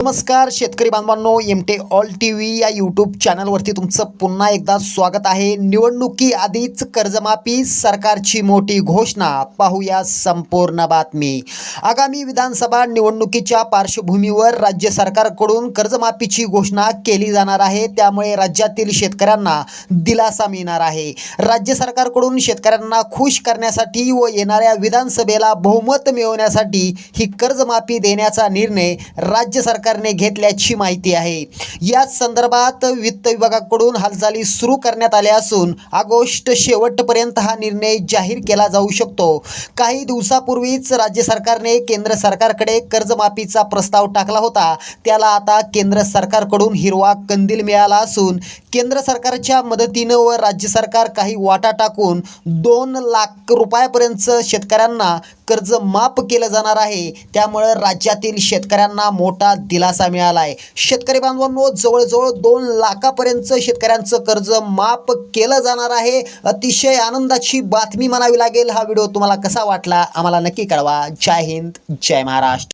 नमस्कार शेतकरी बांधवांनो एमटे ऑल टी व्ही या यूट्यूब चॅनलवरती तुमचं पुन्हा एकदा स्वागत आहे. निवडणुकी आधीच कर्जमाफी सरकारची मोठी घोषणा. पाहूया संपूर्ण बातमी. आगामी विधानसभा निवडणुकीच्या पार्श्वभूमीवर राज्य सरकारकडून कर्जमाफीची घोषणा केली जाणार आहे. त्यामुळे राज्यातील शेतकऱ्यांना दिलासा मिळणार आहे. राज्य सरकारकडून शेतकऱ्यांना खुश करण्यासाठी व येणाऱ्या विधानसभेला बहुमत मिळवण्यासाठी ही कर्जमाफी देण्याचा निर्णय राज्य सरकार सरकारने घेतल्याची माहिती आहे. याच संदर्भात वित्त विभागाकडून हालचाली सुरू करण्यात आल्या असून ऑगस्ट शेवटपर्यंत हा निर्णय जाहीर केला जाऊ शकतो. काही दिवसापूर्वीच राज्य सरकारने केंद्र सरकारकडे कर्जमाफीचा प्रस्ताव टाकला होता. त्याला आता केंद्र सरकारकडून हिरवा कंदील मिळाला असून केंद्र सरकारच्या मदतीनं व राज्य सरकार काही वाटा टाकून दोन लाख रुपयापर्यंत शेतकऱ्यांना कर्ज माफ केलं जाणार आहे. त्यामुळं राज्यातील शेतकऱ्यांना मोठा दिला दिलासा मिळाला आहे शेतकरी बांधवांनो जवळजवळ दोन लाखापर्यंत शेतकऱ्यांचं कर्ज माफ केलं जाणार आहे. अतिशय आनंदाची बातमी म्हणावी लागेल हा व्हिडिओ तुम्हाला कसा वाटला आम्हाला नक्की कळवा. जय हिंद जय महाराष्ट्र.